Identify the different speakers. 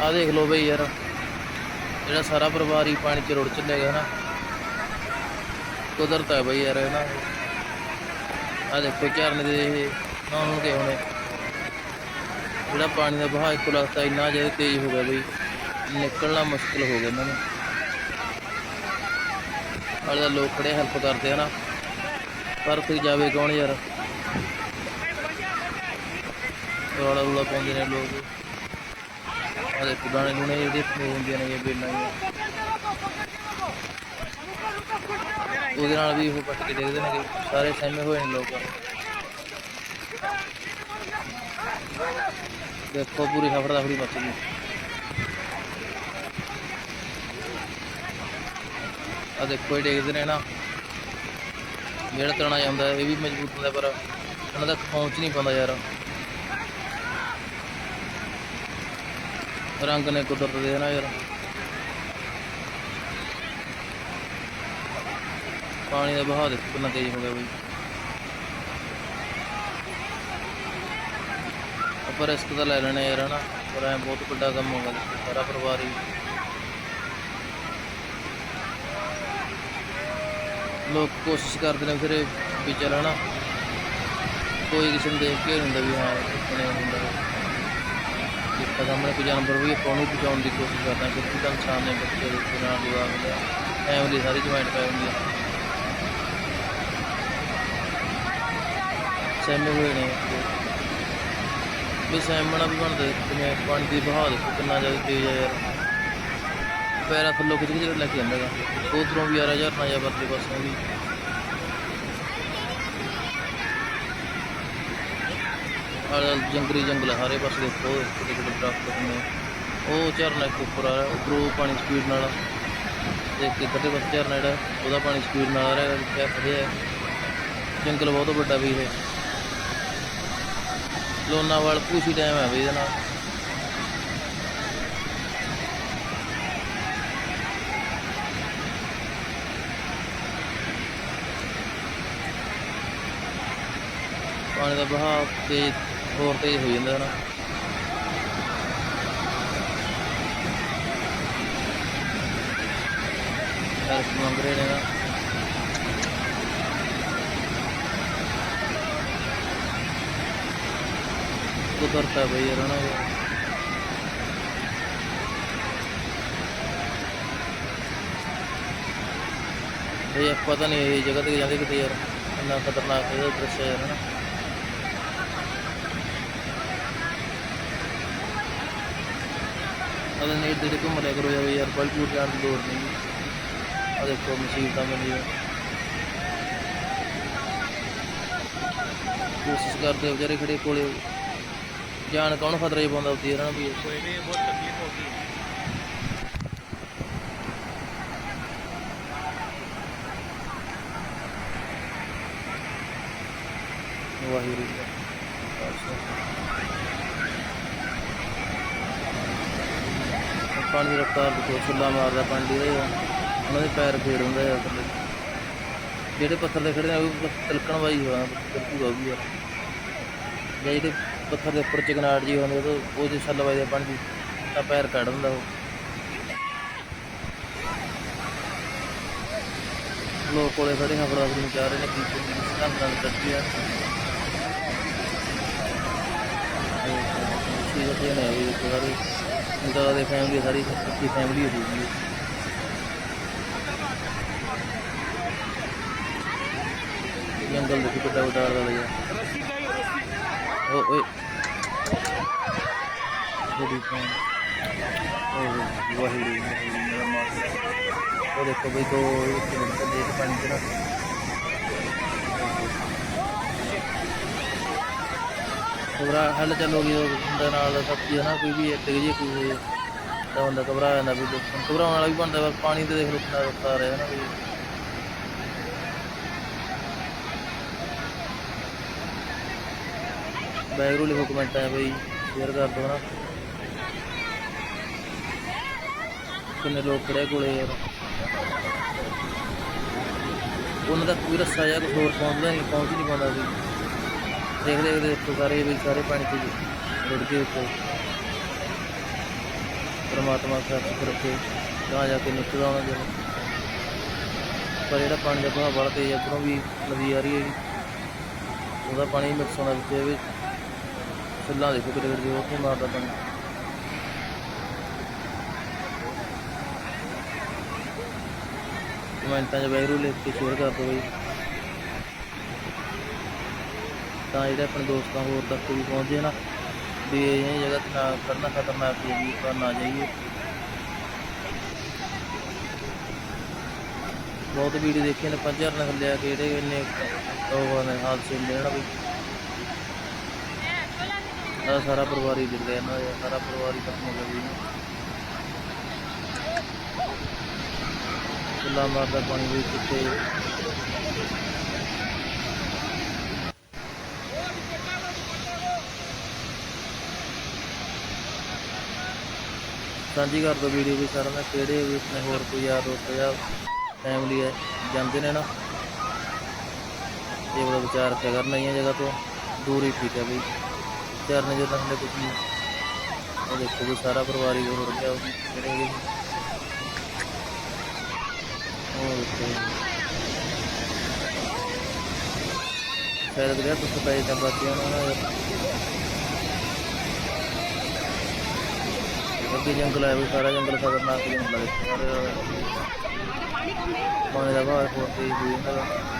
Speaker 1: ਆ ਦੇਖ ਲਓ ਬਈ ਯਾਰ, ਜਿਹੜਾ ਸਾਰਾ ਪਰਿਵਾਰ ਹੀ ਪਾਣੀ 'ਚ ਰੁੜ ਚੱਲੇਗਾ ਨਾ। ਕੁਦਰਤ ਹੈ ਬਈ ਯਾਰ ਇਹ ਨਾ ਆ ਦੇਖੋ ਝਰਨੇ ਦੇ ਇਹ ਨਹਾਉਣ ਗਏ ਹੋਣੇ। ਜਿਹੜਾ ਪਾਣੀ ਦਾ ਬਹਾਅ ਇੱਕੋ ਲੱਗਦਾ ਇੰਨਾ ਜ਼ਿਆਦਾ ਤੇਜ਼ ਹੋ ਗਿਆ ਬਈ, ਨਿਕਲਣਾ ਮੁਸ਼ਕਲ ਹੋ ਗਿਆ ਇਹਨਾਂ ਨੂੰ। ਹਾਲੇ ਤਾਂ ਲੋਕ ਖੜੇ ਹੈਲਪ ਕਰਦੇ ਆ ਨਾ, ਪਰ ਕੋਈ ਜਾਵੇ ਕੌਣ ਯਾਰ? ਰੌਲਾ ਰੌਲਾ ਪਾਉਂਦੇ ਨੇ ਲੋਕ। ਆ ਦੇਖੋ ਦਾਣੇ ਜਿਹੜੇ ਹੁੰਦੀਆਂ ਨੇ ਬੇਲਾਂ ਉਹਦੇ ਨਾਲ ਵੀ ਉਹ ਪੱਟ ਕੇ ਦੇਖਦੇ ਨੇ ਸਾਰੇ ਸਹਿਮੇ ਹੋਏ ਨੇ ਲੋਕ। ਦੇਖੋ ਪੂਰੀ ਖਬਰ ਦਾ ਫੜੀ ਮੱਚ ਗਈ। ਆ ਦੇਖੋ ਇਹ ਦੇਖਦੇ ਨੇ ਨਾ। ਜਿਹੜਾ ਤਣਾ ਜਾਂਦਾ ਇਹ ਵੀ ਮਜ਼ਬੂਤ ਹੁੰਦਾ ਪਰ ਇਹਨਾਂ ਦਾ ਪਹੁੰਚ ਨਹੀਂ ਪਾਉਂਦਾ ਯਾਰ। ਰੰਗ ਨੇ ਕੁਦਰਤ ਦੇ ਨਾ ਯਾਰ। ਪਾਣੀ ਦਾ ਵਹਾਅ ਦੇਖੋ ਕਿੰਨਾ ਤੇਜ਼ ਹੋ ਗਿਆ ਬਈ। ਪਰ ਰਿਸਕ ਤਾਂ ਲੈ ਲੈਣਾ ਯਾਰ, ਹਨਾ। ਪਰ ਐ ਬਹੁਤ ਵੱਡਾ ਕੰਮ ਹੋ ਗਿਆ ਸਾਰਾ ਪਰਿਵਾਰ ਹੀ। ਲੋਕ ਕੋਸ਼ਿਸ਼ ਕਰਦੇ ਨੇ ਫਿਰ ਵੀ ਚੱਲਣਾ ਕੋਈ ਕਿਸੇ ਨੂੰ ਦੇਖ ਕੇ ਹੁੰਦਾ ਵੀ ਹਾਂ ਕਿੰਨੇ ਹੁੰਦਾ। ਜਿੱਥੇ ਸਾਹਮਣੇ ਕੋਈ ਜਾਨਵਰ ਵੀ ਆਪਾਂ ਨੂੰ ਬਚਾਉਣ ਦੀ ਕੋਸ਼ਿਸ਼ ਕਰਦਾ ਕਿਉਂਕਿ ਤਾਂ ਇਨਸਾਨ ਨੇ ਬੱਚੇ ਦੇ ਨਾਲ ਜਵਾਬ ਦਾ ਫੈਮਿਲੀ ਸਾਰੀ ਜੁਆਇੰਟ ਫੈਮਿਲੀ ਸਹਿਮੇ ਹੋਏ ਨੇ? ਵੀ ਸਹਿਮਣਾ ਵੀ ਬਣਦਾ ਕਿਵੇਂ ਪਾਣੀ ਦੀ ਵਹਾਅ ਦੇਖੋ ਕਿੰਨਾ ਜ਼ਿਆਦਾ ਤੇਜ਼ ਹੈ ਯਾਰ। ਪੈਰਾਂ ਥੱਲੋਂ ਕਿਤੇ ਕਿਤੇ ਲੈ ਕੇ ਆਉਂਦਾ ਗਾ ਉਧਰੋਂ ਵੀ ਆ ਰਿਹਾ ਝਰਨਾ ਜਾਂ ਪਰਲੇ ਪਾਸੋਂ ਵੀ ਜੰਗਲੀ ਜੰਗਲ ਆ, ਸਾਰੇ ਪਾਸੇ ਦੇਖੋ ਕਿਤੇ ਕਿਤੇ ਦਰਖਤ ਨੇ ਉਹ ਝਰਨਾ ਇੱਕ ਉੱਪਰ ਆ ਰਿਹਾ, ਉੱਪਰੋਂ ਪਾਣੀ ਸਪੀਡ ਨਾਲ ਦੇਖ ਕੇ ਕੱਢੇ ਪਾਸੇ ਝਰਨਾ ਜਿਹੜਾ, ਉਹਦਾ ਪਾਣੀ ਸਪੀਡ ਨਾਲ ਆ ਰਿਹਾ ਕਿਆ ਖੜਿਆ ਜੰਗਲ ਬਹੁਤ ਵੱਡਾ ਵੀ ਇਹ। ਲੋਨਾਵਾਲ ਪੂਛੀ ਡੈਮ ਹੈ ਵੀ ਇਹਦਾ ਨਾਲ। ਪਾਣੀ ਦਾ ਵਹਾਅ ਤੇਜ਼ ਹੋਰ ਤੇਜ਼ ਹੋ ਜਾਂਦਾ ਨਾ। ਯਾਰ ਮੰਗ ਰਹੇ ਨੇ ਨਾ। ਕੁਦਰਤ ਹੈ ਬਈ ਯਾਰ ਨਾ ਇਹ। ਪਤਾ ਨਹੀਂ ਇਹ ਜਗ੍ਹਾ ਤੇ ਜਾਂਦੇ ਕਿਤੇ ਯਾਰ। ਇੰਨਾ ਖਤਰਨਾਕ ਇਹਦਾ ਦ੍ਰਿਸ਼ ਹੈ ਯਾਰ ਨਾ ਅਗਰ ਨੇੜੇ ਤੇੜੇ ਘੁੰਮ ਲਿਆ ਕਰੋ ਯਾਰ ਯਾਰ ਬਲਪੂਰ ਜਾਣ ਦੀ ਲੋੜ ਨਹੀਂ। ਆ ਦੇਖੋ ਮੁਸੀਬਤਾਂ ਬਣੀਆਂ ਕੋਸ਼ਿਸ਼ ਕਰਦੇ ਵਿਚਾਰੇ ਖੜੇ ਕੋਲੇ। ਜਾਨ ਕੌਣ ਖਤਰੇ 'ਚ ਪਾਉਂਦਾ ਉੱਤੇ ਇਹਨਾਂ ਵੀ।
Speaker 2: ਕੋਈ ਨਹੀਂ ਬਹੁਤ ਤਕਲੀਫ ਹੋ ਗਈ।
Speaker 1: ਵਾਹਿਗੁਰੂ ਜੀ ਪਾਣੀ ਦੀ ਰਫਤਾਰ ਦੇਖੋ ਛੁੱਲਾ ਮਾਰਦਾ, ਪਾਣੀ ਦੇ ਉਹਨਾਂ ਦੇ ਪੈਰ ਫੇਰ ਹੁੰਦਾ ਯਾਰ ਜਿਹੜੇ ਪੱਥਰ ਦੇ ਖੜੇ ਨੇ ਉਹ ਤਿਲਕਣ ਵਾਈ ਹੋਇਆ ਤਿਲਕੂਗਾ ਵੀ ਯਾਰ ਜਾਂ ਜਿਹੜੇ ਪੱਥਰ ਦੇ ਉੱਪਰ ਚਿਕਨਾਟ ਜੀ ਹੁੰਦੇ ਉਹ ਉਹ ਜੇ ਛੱਲ ਵੱਜਦਾ ਪਾਣੀ ਦੀ, ਤਾਂ ਪੈਰ ਕੱਢ ਦਿੰਦਾ ਉਹ। ਲੋਕ ਕੋਲੇ ਖੜੇ ਖਬਰ ਆਪਣੀ ਨੂੰ ਚਾਹ ਰਹੇ ਨੇ, ਕੀ ਢੰਗ ਨਾਲ ਕੱਢੀ ਆ। ਇਹ ਸਾਰੀ ਇੰਦਾ ਦੇ ਫੈਮਿਲੀ मतलब तो फैमिली सारी
Speaker 2: अच्छी फैमिली होती
Speaker 1: है अंकल देखिए पता उतार रहा भैया ओ ओए वाहिगुरु और देखो भाई तो एक मिनट का देख पानी ना ਘਬਰਾ ਹੱਲ ਚੱਲੋ ਵੀ ਬੰਦੇ ਨਾਲ ਦਾ ਸੱਚੀ ਹੈ ਨਾ, ਕੋਈ ਵੀ ਡਿੱਗ ਜੇ ਕੋਈ ਹੋਏ ਤਾਂ ਬੰਦਾ ਘਬਰਾ ਜਾਂਦਾ ਵੀ ਦੇਖੋ ਘਬਰਾਉਣ ਵਾਲਾ ਵੀ ਬਣਦਾ ਵਾ, ਪਾਣੀ ਤੇ ਦੇਖ ਲਓ ਕਿੰਨਾ ਰਫਤਾਰ ਆ ਰਿਹਾ ਨਾ ਵੀ। ਬੈਗਰੂ ਲਿਖੋ ਕਮੈਂਟ ਹੈ ਬਈ ਸ਼ੇਅਰ ਕਰ ਦਿਓ ਨਾ। ਕਿੰਨੇ ਲੋਕ ਖੜੇ ਕੋਲੇ ਯਾਰ। ਉਹਨਾਂ ਦਾ ਕੋਈ ਰੱਸਾ ਜਾਂ ਹੋਰ ਪਹੁੰਚਦਾ ਨਹੀਂ, ਪਹੁੰਚ ਨਹੀਂ ਪਾਉਂਦਾ ਸੀ ਦੇਖਦੇ ਦੇਖਦੇ ਦੇਖੋ ਸਾਰੇ ਵੀ ਸਾਰੇ ਪਾਣੀ ਚ ਰੁੜ ਗਏ ਉੱਤੇ ਪਰਮਾਤਮਾ ਸੁਰੱਖਿਅਤ ਰੱਖੇ, ਤਾਂ ਜਾ ਕੇ ਨਿਕਲਦਾ ਉਹਨਾਂ ਦਿਨ ਪਰ ਜਿਹੜਾ ਪਾਣੀ ਦਾ ਵਹਾਅ ਬੜਾ ਤੇਜ਼ ਇੱਧਰੋਂ ਵੀ ਨਦੀ ਆ ਰਹੀ ਹੈ ਜੀ ਉਹਦਾ ਪਾਣੀ ਮਿਕਸ ਹੋਣਾ ਵਿੱਚ ਵੀ ਫੁੱਲਾਂ ਦੇਖੋ ਕਿਤੇ ਕਿਤੇ ਉਹ ਮਾਰਦਾ ਪਾਣੀ। ਕਮੈਂਟਾਂ 'ਚ ਵੈਰੂ ਲਿਖ ਕੇ ਸ਼ੇਅਰ ਕਰ ਦਿਓ ਬਈ। ਤਾਂ ਜਿਹੜੇ ਆਪਣੇ ਦੋਸਤਾਂ ਹੋਰ ਤੱਕ ਵੀ ਪਹੁੰਚੇ ਨਾ, ਵੀ ਇਹ ਜਗ੍ਹਾ ਤੇ ਨਾ ਕਰਨਾ ਖਤਰਨਾਕ ਹੈ ਜੀ ਪਰ ਨਾ ਜਾਈਏ। ਬਹੁਤ ਵੀਡੀਓ ਦੇਖੀ ਨੇ, ਪੰਜ ਹਜ਼ਾਰ ਥੱਲੇ ਆ ਜਿਹੜੇ ਇੰਨੇ ਉਹ ਨੇ ਹਾਦਸੇ ਲੈਣਾ ਵੀ। ਆਹ ਸਾਰਾ ਪਰਿਵਾਰ ਹੀ ਗਿਰ ਨਾ ਸਾਰਾ ਪਰਿਵਾਰ ਹੀ ਖਤਮ ਹੋ ਗਿਆ ਜੀ। ਕੁੱਲਾ ਮਾਰਦਾ ਪਾਣੀ ਵਿੱਚ ਕਿੱਥੇ ਸਾਂਝੀ ਕਰ ਦੋ ਵੀਡੀਓ ਵੀ ਸਾਰਿਆਂ ਨਾਲ ਕਿਹੜੇ ਵੀ ਆਪਣੇ ਹੋਰ ਕੋਈ ਯਾਰ ਦੋਸਤ ਜਾਂ ਫੈਮਿਲੀ ਹੈ, ਜਾਂਦੇ ਨੇ ਨਾ। ਇਹ ਬੜਾ ਵਿਚਾਰ ਰੱਖਿਆ ਕਰਨਾ ਹੀ ਹੈ ਜਗ੍ਹਾ ਤੋਂ, ਦੂਰ ਹੀ ਠੀਕ ਹੈ ਬਈ। ਵਿਚਾਰ ਨੇ ਜਦੋਂ ਹਲੇ ਕੁਝ ਨਹੀਂ। ਉਹ ਦੇਖੋ ਵੀ ਸਾਰਾ ਪਰਿਵਾਰ ਹੀ ਹੋ ਗਿਆ, ਉਹ ਕਿਹੜੇ ਹੈਗੇ ਸੀ। ਉਹ ਦੇਖੋ ਸ਼ਾਇਦ ਗਿਆ ਤੁਸੀਂ ਪਏ ਤਾਂ ਬੱਚਿਆਂ ਨੂੰ ਨਾ। ਅੱਗੇ ਜੰਗਲ ਹੈ ਵੀ ਸਾਰਾ ਜੰਗਲ ਖਤਰਨਾਕ ਜੰਗਲ ਹੈ ਪਾਣੀ ਦਾ ਵਹਾਅ ਬਹੁਤ ਤੇਜ਼ ਹੋਈ ਜਾਂਦਾ।